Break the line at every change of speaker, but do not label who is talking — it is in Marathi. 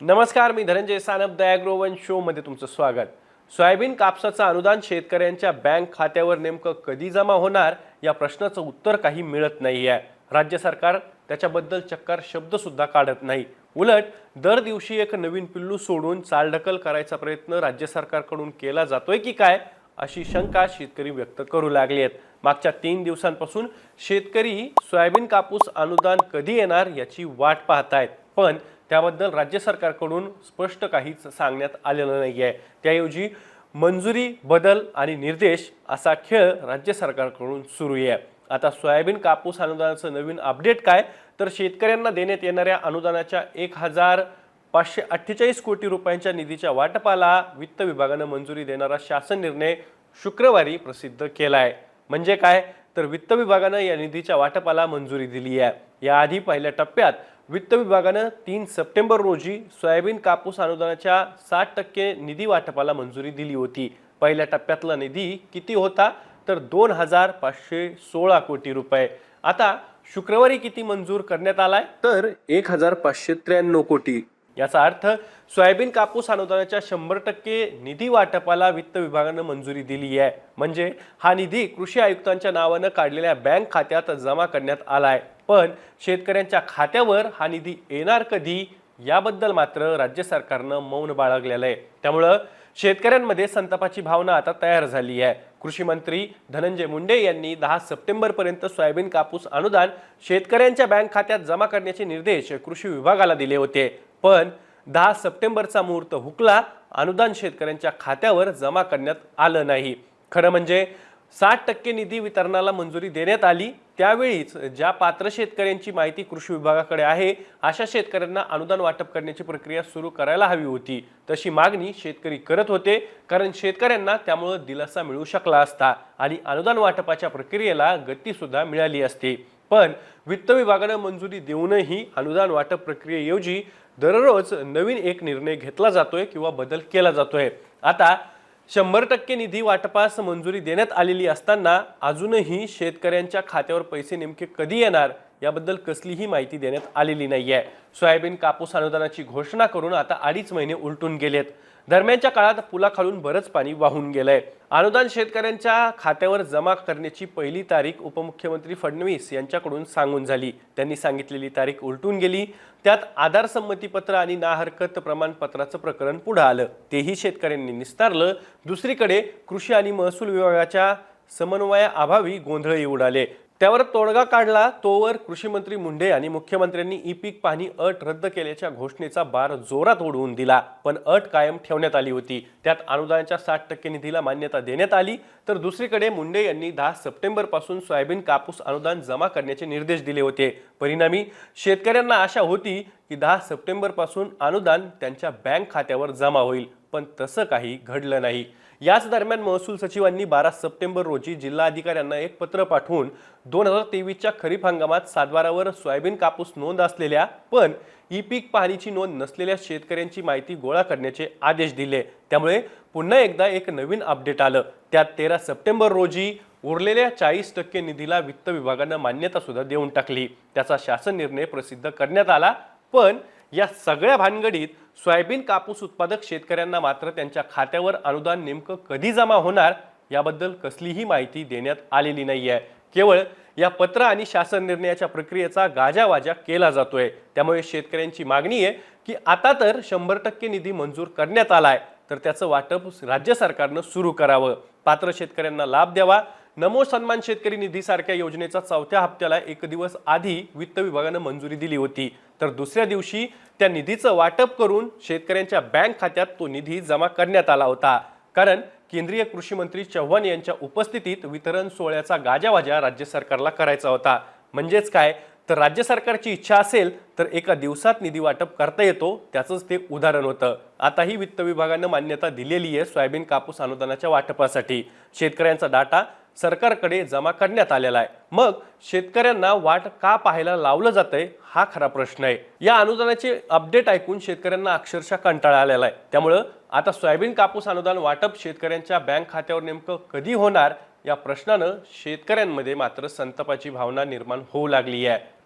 नमस्कार मी धनंजय सानप दयाग्रोवन शो मध्ये तुमचं स्वागत. सोयाबीन कापसाचं अनुदान शेतकऱ्यांच्या बँक खात्यावर नेमकं कधी जमा होणार या प्रश्नाचं उत्तर काही मिळत नाही आहे राज्य सरकार त्याच्याबद्दल चक्कार शब्द सुद्धा काढत नाही. उलट दर दिवशी एक नवीन पिल्लू सोडून चालढकल करायचा प्रयत्न राज्य सरकारकडून केला जातोय की काय अशी शंका शेतकरी व्यक्त करू लागली आहेत मागच्या तीन दिवसांपासून शेतकरी सोयाबीन कापूस अनुदान कधी येणार याची वाट पाहतायत. पण त्याबद्दल राज्य सरकारकडून स्पष्ट काहीच सांगण्यात आलेलं नाही आहे त्याऐवजी मंजुरी बदल आणि निर्देश असा खेळ राज्य सरकारकडून सुरू आहे. आता सोयाबीन कापूस अनुदानाचं नवीन अपडेट काय? तर शेतकऱ्यांना देण्यात येणाऱ्या अनुदानाच्या एक हजार पाचशे अठ्ठेचाळीस कोटी रुपयांच्या निधीच्या वाटपाला वित्त विभागानं मंजुरी देणारा शासन निर्णय शुक्रवारी प्रसिद्ध केला आहे म्हणजे काय? तर वित्त विभागानं या निधीच्या वाटपाला मंजुरी दिली आहे याआधी पहिल्या टप्प्यात वित्त विभागानं तीन सप्टेंबर रोजी सोयाबीन कापूस अनुदानाच्या साठ टक्के निधी वाटपाला मंजुरी दिली होती. पहिल्या टप्प्यातला निधी किती होता? तर दोन हजार पाचशे सोळा कोटी रुपये. आता शुक्रवारी किती मंजूर करण्यात आलाय? तर एक हजार पाचशे त्र्याण्णव कोटी. याचा अर्थ सोयाबीन कापूस अनुदानाच्या शंभर टक्के निधी वाटपाला वित्त विभागानं मंजुरी दिली आहे. म्हणजे हा निधी कृषी आयुक्तांच्या नावानं काढलेल्या बँक खात्यात जमा करण्यात आलाय. पण शेतकऱ्यांच्या खात्यावर हा निधी येणार कधी याबद्दल मात्र राज्य सरकारनं मौन बाळगलेलं आहे. त्यामुळं शेतकऱ्यांमध्ये संतापाची भावना आता तयार झाली आहे. कृषी मंत्री धनंजय मुंडे यांनी दहा सप्टेंबर पर्यंत सोयाबीन कापूस अनुदान शेतकऱ्यांच्या बँक खात्यात जमा करण्याचे निर्देश कृषी विभागाला दिले होते. पण दहा सप्टेंबरचा मुहूर्त हुकला अनुदान शेतकऱ्यांच्या खात्यावर जमा करण्यात आलं नाही. खरं म्हणजे साठ टक्के निधी वितरणाला मंजुरी देण्यात आली. त्यावेळीच ज्या पात्र शेतकऱ्यांची माहिती कृषी विभागाकडे आहे अशा शेतकऱ्यांना अनुदान वाटप करण्याची प्रक्रिया सुरू करायला हवी होती. तशी मागणी शेतकरी करत होते कारण शेतकऱ्यांना त्यामुळं दिलासा मिळू शकला असता आणि अनुदान वाटपाच्या प्रक्रियेला गतीसुद्धा मिळाली असती. पण वित्त विभागानं मंजुरी देऊनही अनुदान वाटप प्रक्रियेऐवजी दररोज नवीन एक निर्णय घेतला जातोय किंवा बदल केला जातोय. आता शंभर टक्के निधी वाटपास मंजुरी देण्यात आलेली असताना अजूनही शेतकऱ्यांच्या खात्यावर पैसे नेमके कधी येणार याबद्दल कसलीही माहिती देण्यात आलेली नाही आहे सोयाबीन कापूस अनुदानाची घोषणा करून आता अडीच महिने उलटून गेलेत. दरम्यानच्या काळात पुलाखालून बरंच पाणी वाहून गेलंय. अनुदान शेतकऱ्यांच्या खात्यावर जमा करण्याची पहिली तारीख उपमुख्यमंत्री फडणवीस यांच्याकडून सांगून झाली. त्यांनी सांगितलेली तारीख उलटून गेली. त्यात आधार संमतीपत्र आणि ना हरकत प्रमाणपत्राचं प्रकरण पुढे आलं. तेही शेतकऱ्यांनी निस्तारलं. दुसरीकडे कृषी आणि महसूल विभागाच्या समन्वयाअभावी गोंधळही उडाले. त्यावर तोडगा काढला तोवर कृषी मंत्री मुंडे आणि मुख्यमंत्र्यांनी ई पीक पाहणी अट रद्द केल्याच्या घोषणेचा बार जोरात ओढवून दिला. पण अट कायम ठेवण्यात आली होती. त्यात अनुदानाच्या साठ टक्के निधीला मान्यता देण्यात आली. तर दुसरीकडे मुंडे यांनी दहा सप्टेंबरपासून सोयाबीन कापूस अनुदान जमा करण्याचे निर्देश दिले होते. परिणामी शेतकऱ्यांना आशा होती की दहा सप्टेंबरपासून अनुदान त्यांच्या बँक खात्यावर जमा होईल. पण तसं काही घडलं नाही. याच दरम्यान महसूल सचिवांनी बारा सप्टेंबर रोजी जिल्हा अधिकाऱ्यांना एक पत्र पाठवून दोन हजार तेवीसच्या खरीप हंगामात सातबारावर सोयाबीन कापूस नोंद असलेल्या पण ई पीक पाहणीची नोंद नसलेल्या शेतकऱ्यांची माहिती गोळा करण्याचे आदेश दिले. त्यामुळे पुन्हा एकदा एक नवीन अपडेट आलं. त्यात तेरा सप्टेंबर रोजी उरलेल्या चाळीस टक्के निधीला वित्त विभागानं मान्यता सुद्धा देऊन टाकली. त्याचा शासन निर्णय प्रसिद्ध करण्यात आला पण या सगळ्या भानगडीत सोयाबीन कापूस उत्पादक शेतकऱ्यांना मात्र त्यांच्या खात्यावर अनुदान नेमकं कधी जमा होणार याबद्दल कसलीही माहिती देण्यात आलेली नाही आहे केवळ या पत्र आणि शासन निर्णयाच्या प्रक्रियेचा गाजावाजा केला जातोय. त्यामुळे शेतकऱ्यांची मागणी आहे की आता तर शंभर टक्के निधी मंजूर करण्यात आलाय तर त्याचं वाटप राज्य सरकारनं सुरू करावं. पात्र शेतकऱ्यांना लाभ द्यावा. नमो सन्मान शेतकरी निधीसारख्या योजनेचा चौथ्या हप्त्याला एक दिवस आधी वित्त विभागानं मंजुरी दिली होती. तर दुसऱ्या दिवशी त्या निधीचं वाटप करून शेतकऱ्यांच्या बँक खात्यात तो निधी जमा करण्यात आला होता. कारण केंद्रीय कृषी मंत्री चव्हाण यांच्या उपस्थितीत वितरण सोहळ्याचा गाजावाजा राज्य सरकारला करायचा होता. म्हणजेच काय? तर राज्य सरकारची इच्छा असेल तर एका दिवसात निधी वाटप करता येतो. त्याचंच ते उदाहरण होतं. आताही वित्त विभागानं मान्यता दिलेली आहे सोयाबीन कापूस अनुदानाच्या वाटपासाठी. शेतकऱ्यांचा डाटा सरकारकडे जमा करण्यात आलेला आहे. मग शेतकऱ्यांना वाट का पाहायला लावलं जातंय हा खरा प्रश्न आहे. या अनुदानाचे अपडेट ऐकून शेतकऱ्यांना अक्षरशः कंटाळा आलेला आहे. त्यामुळं आता सोयाबीन कापूस अनुदान वाटप शेतकऱ्यांच्या बँक खात्यावर नेमकं कधी होणार या प्रश्नानं शेतकऱ्यांमध्ये मात्र संतापाची भावना निर्माण होऊ लागली आहे.